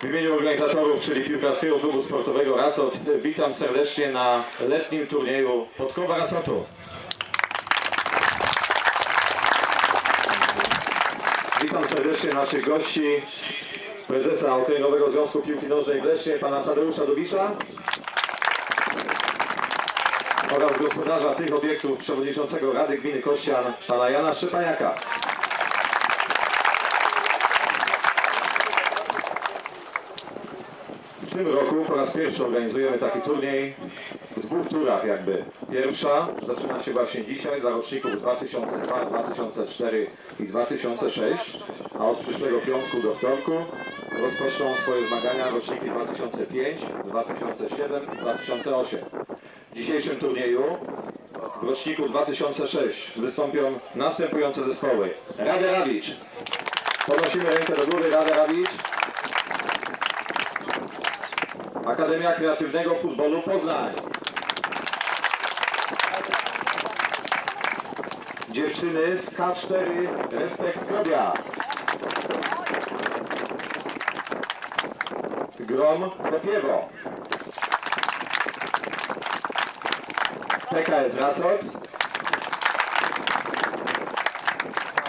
W imieniu organizatorów, czyli Piłkarskiego Klubu Sportowego Racot, witam serdecznie na letnim turnieju Podkowa Racotu. Witam serdecznie naszych gości, prezesa Okręgowego Związku Piłki Nożnej w Lesznie, pana Tadeusza Dobisza oraz gospodarza tych obiektów, przewodniczącego Rady Gminy Kościan, pana Jana Szczepaniaka. Tym roku po raz pierwszy organizujemy taki turniej w dwóch turach jakby. Pierwsza zaczyna się właśnie dzisiaj dla roczników 2002, 2004 i 2006, a od przyszłego piątku do wtorku rozpoczną swoje zmagania roczniki 2005, 2007 i 2008. W dzisiejszym turnieju w roczniku 2006 wystąpią następujące zespoły. Radę Rawicz. Podnosimy rękę do góry, Radę Rawicz. Akademia Kreatywnego Futbolu Poznań. Dziewczyny z K4 Respekt Grobia. Grom Kopiewo. PKS Racot.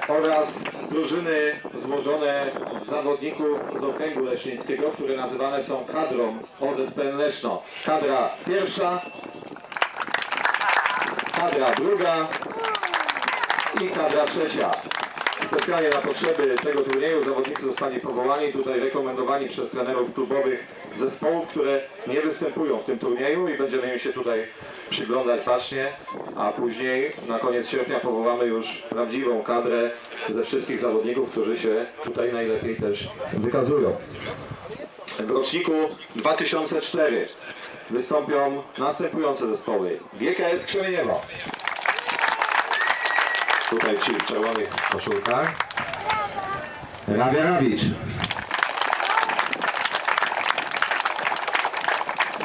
Oraz drużyny złożone z zawodników z okręgu leszczyńskiego, które nazywane są kadrą OZPN Leszno. Kadra pierwsza, kadra druga i kadra trzecia. Specjalnie na potrzeby tego turnieju zawodnicy zostali powołani, tutaj rekomendowani przez trenerów klubowych zespołów, które nie występują w tym turnieju i będziemy im się tutaj przyglądać bacznie, a później na koniec sierpnia powołamy już prawdziwą kadrę ze wszystkich zawodników, którzy się tutaj najlepiej też wykazują. W roczniku 2004 wystąpią następujące zespoły. GKS Krzemieniewo. Tutaj ci w czerwonych koszulkach. Rabia Rabicz.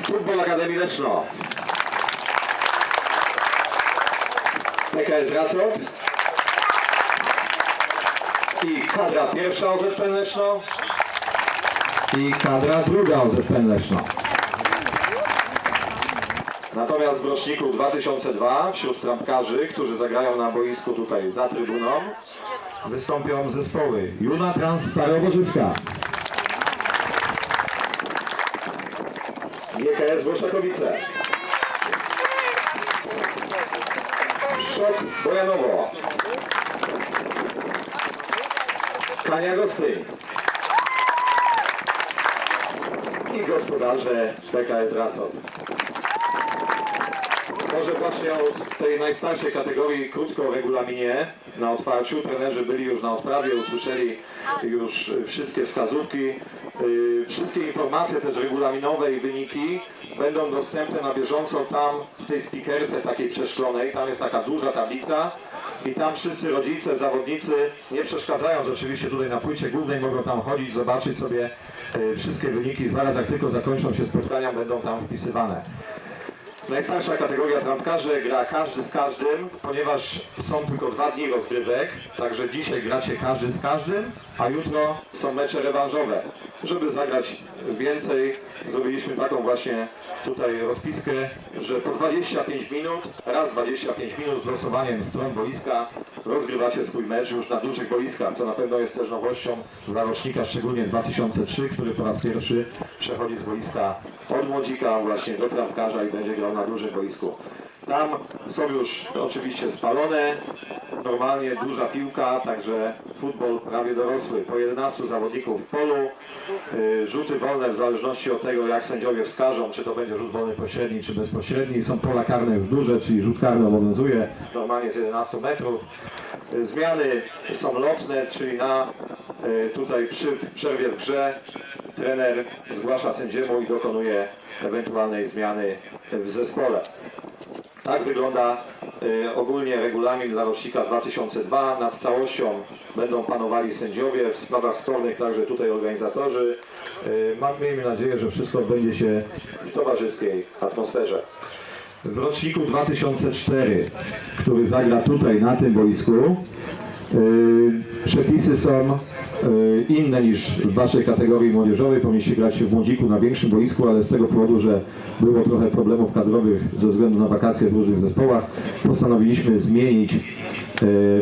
Futbol Akademii Leszno. PKS Racot. I kadra pierwsza OZPN Leszno. I kadra druga OZPN Leszno. Natomiast w roczniku 2002 wśród trampkarzy, którzy zagrają na boisku tutaj za trybuną, wystąpią zespoły Juna Trans Staroborzyska, GKS Włoszakowice, Szok Bojanowo, Kania Gostyń. I gospodarze PKS Racot. Może właśnie od tej najstarszej kategorii krótko o regulaminie na otwarciu. Trenerzy byli już na odprawie, usłyszeli już y, wszystkie wskazówki. Y, Wszystkie informacje też regulaminowe i wyniki będą dostępne na bieżąco tam w tej spikerce takiej przeszklonej. Tam jest taka duża tablica i tam wszyscy rodzice, zawodnicy, nie przeszkadzając oczywiście tutaj na płycie głównej, mogą tam chodzić, zobaczyć sobie y, wszystkie wyniki. Zaraz jak tylko zakończą się spotkania, będą tam wpisywane. Najstarsza kategoria trampkarzy gra każdy z każdym, ponieważ są tylko dwa dni rozgrywek, także dzisiaj gracie każdy z każdym, a jutro są mecze rewanżowe. Żeby zagrać więcej, zrobiliśmy taką właśnie tutaj rozpiskę, że po 25 minut, raz 25 minut z losowaniem stron boiska rozgrywacie swój mecz już na dużych boiskach, co na pewno jest też nowością dla rocznika, szczególnie 2003, który po raz pierwszy przechodzi z boiska od młodzika właśnie do trampkarza i będzie grał na dużym boisku. Tam są już oczywiście spalone, normalnie duża piłka, także futbol prawie dorosły. Po 11 zawodników w polu, y, rzuty wolne w zależności od tego jak sędziowie wskażą, czy to będzie rzut wolny pośredni, czy bezpośredni. Są pola karne już duże, czyli rzut karny obowiązuje normalnie z 11 metrów. Y, Zmiany są lotne, czyli na y, tutaj przy przerwie w grze trener zgłasza sędziemu i dokonuje ewentualnej zmiany w zespole. Tak wygląda y, ogólnie regulamin dla rocznika 2002. Nad całością będą panowali sędziowie, w sprawach spornych także tutaj organizatorzy. Y, mam- miejmy nadzieję, że wszystko odbędzie się w towarzyskiej atmosferze. W roczniku 2004, który zagra tutaj na tym boisku, Przepisy są y, inne niż w waszej kategorii młodzieżowej. Powinniście grać w młodziku na większym boisku, ale z tego powodu, że było trochę problemów kadrowych ze względu na wakacje w różnych zespołach, postanowiliśmy zmienić y,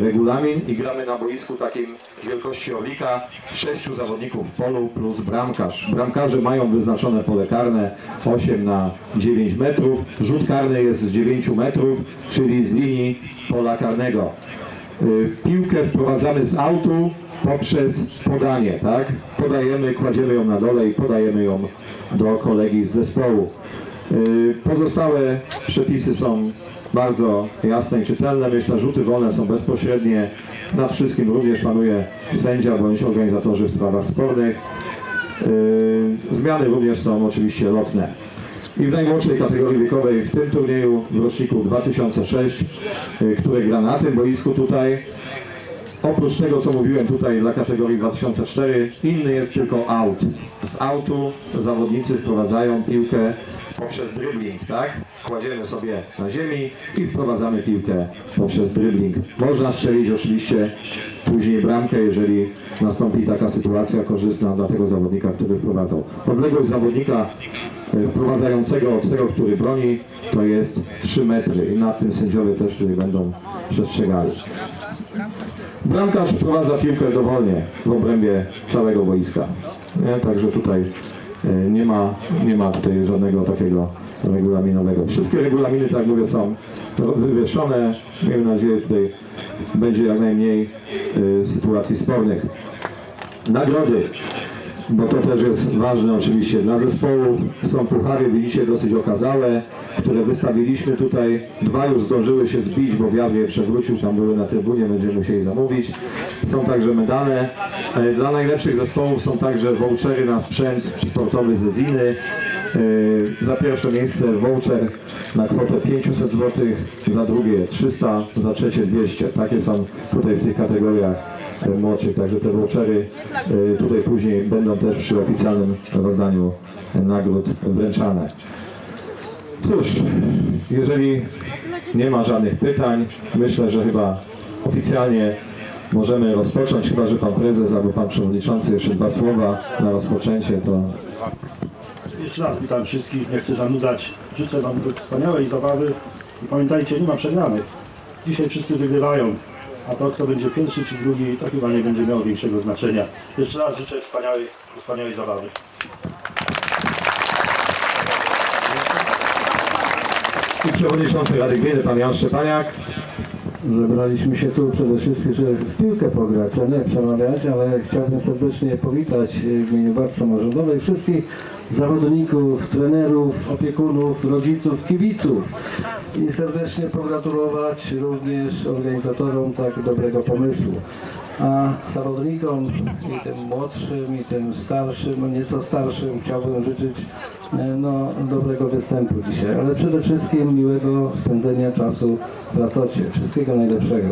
regulamin i gramy na boisku takim wielkości orlika. Sześciu zawodników w polu plus bramkarz. Bramkarze mają wyznaczone pole karne 8 na 9 metrów. Rzut karny jest z 9 metrów, czyli z linii pola karnego. Y, Piłkę wprowadzamy z autu poprzez podanie, tak? Podajemy, kładziemy ją na dole i podajemy ją do kolegi z zespołu. Y, Pozostałe przepisy są bardzo jasne i czytelne. Myślę, rzuty wolne są bezpośrednie. Nad wszystkim również panuje sędzia bądź organizatorzy w sprawach spornych. Yy, Zmiany również są oczywiście lotne. I w najmłodszej kategorii wiekowej w tym turnieju w roczniku 2006, yy, który gra na tym boisku tutaj, oprócz tego co mówiłem tutaj dla kategorii 2004, inny jest tylko out. Z autu zawodnicy wprowadzają piłkę poprzez dribbling, tak? Kładziemy sobie na ziemi i wprowadzamy piłkę poprzez dribbling. Można strzelić oczywiście później bramkę, jeżeli nastąpi taka sytuacja korzystna dla tego zawodnika, który wprowadzał. Odległość zawodnika e, wprowadzającego od tego, który broni, to jest 3 metry i nad tym sędziowie też tutaj będą przestrzegali. Bramkarz wprowadza piłkę dowolnie w obrębie całego boiska. Nie? Także tutaj e, nie ma, nie ma tutaj żadnego takiego regulaminowego. Wszystkie regulaminy, tak jak mówię, są wywieszone. Miejmy nadzieję, tutaj będzie jak najmniej e, sytuacji spornych. Nagrody, bo to też jest ważne oczywiście dla zespołów. Są puchary, widzicie, dosyć okazałe, które wystawiliśmy tutaj. Dwa już zdążyły się zbić, bo wiatr je przewrócił, tam były na trybunie, będziemy musieli zamówić. Są także medale. E, Dla najlepszych zespołów są także vouchery na sprzęt sportowy z Ziny. E, Za pierwsze miejsce voucher na kwotę 500 zł, za drugie 300, za trzecie 200. Takie są tutaj w tych kategoriach młodszych, także te vouchery e, tutaj później będą też przy oficjalnym rozdaniu nagród wręczane. Cóż, jeżeli nie ma żadnych pytań, myślę, że chyba oficjalnie możemy rozpocząć, chyba że pan prezes albo pan przewodniczący jeszcze dwa słowa na rozpoczęcie, to Jeszcze raz witam wszystkich, nie chcę zanudzać. Życzę Wam wspaniałej zabawy i pamiętajcie, nie ma przegranych. Dzisiaj wszyscy wygrywają, a to kto będzie pierwszy czy drugi, to chyba nie będzie miało większego znaczenia. Jeszcze raz życzę wspaniałej, wspaniałej zabawy. i przewodniczący Rady Gminy, pan Jan Szczepaniak. Zebraliśmy się tu przede wszystkim, żeby w piłkę pograć, a nie przemawiać, ale chciałbym serdecznie powitać w imieniu władz samorządowych wszystkich zawodników, trenerów, opiekunów, rodziców, kibiców i serdecznie pogratulować również organizatorom tak dobrego pomysłu. A zawodnikom i tym młodszym, i tym starszym, nieco starszym chciałbym życzyć e, no, dobrego występu dzisiaj, ale przede wszystkim miłego spędzenia czasu w Racocie. Wszystkiego najlepszego.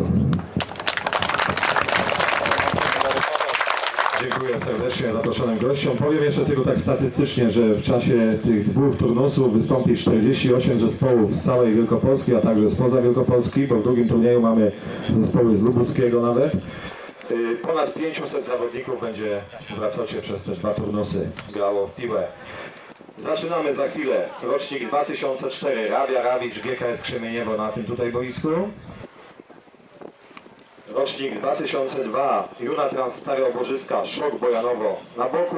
Dziękuję serdecznie zaproszonym gościom. Powiem jeszcze tylko tak statystycznie, że w czasie tych dwóch turnusów wystąpi 48 zespołów z całej Wielkopolski, a także spoza Wielkopolski, bo w drugim turnieju mamy zespoły z Lubuskiego nawet. Y, Ponad 500 zawodników będzie w Racocie przez te dwa turnusy grało w piłę. Zaczynamy za chwilę. Rocznik 2004. Rabia Rawicz, GKS Krzemieniewo na tym tutaj boisku. Rocznik 2002, Juna Trans Stare Oborzyska, Szok Bojanowo na boku.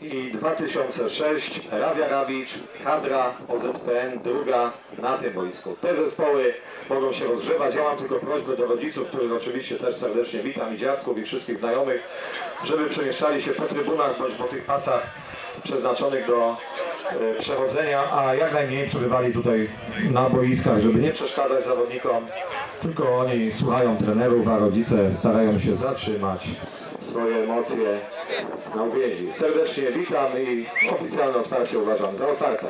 I 2006, Rawia Rawicz, Hadra, OZPN, druga na tym boisku. Te zespoły mogą się rozgrzewać. Ja mam tylko prośbę do rodziców, których oczywiście też serdecznie witam, i dziadków, i wszystkich znajomych, żeby przemieszczali się po trybunach bądź po tych pasach przeznaczonych do przechodzenia, a jak najmniej przebywali tutaj na boiskach, żeby nie przeszkadzać zawodnikom, tylko oni słuchają trenerów, a rodzice starają się zatrzymać swoje emocje na uwięzi. Serdecznie witam i oficjalne otwarcie uważam za otwarte.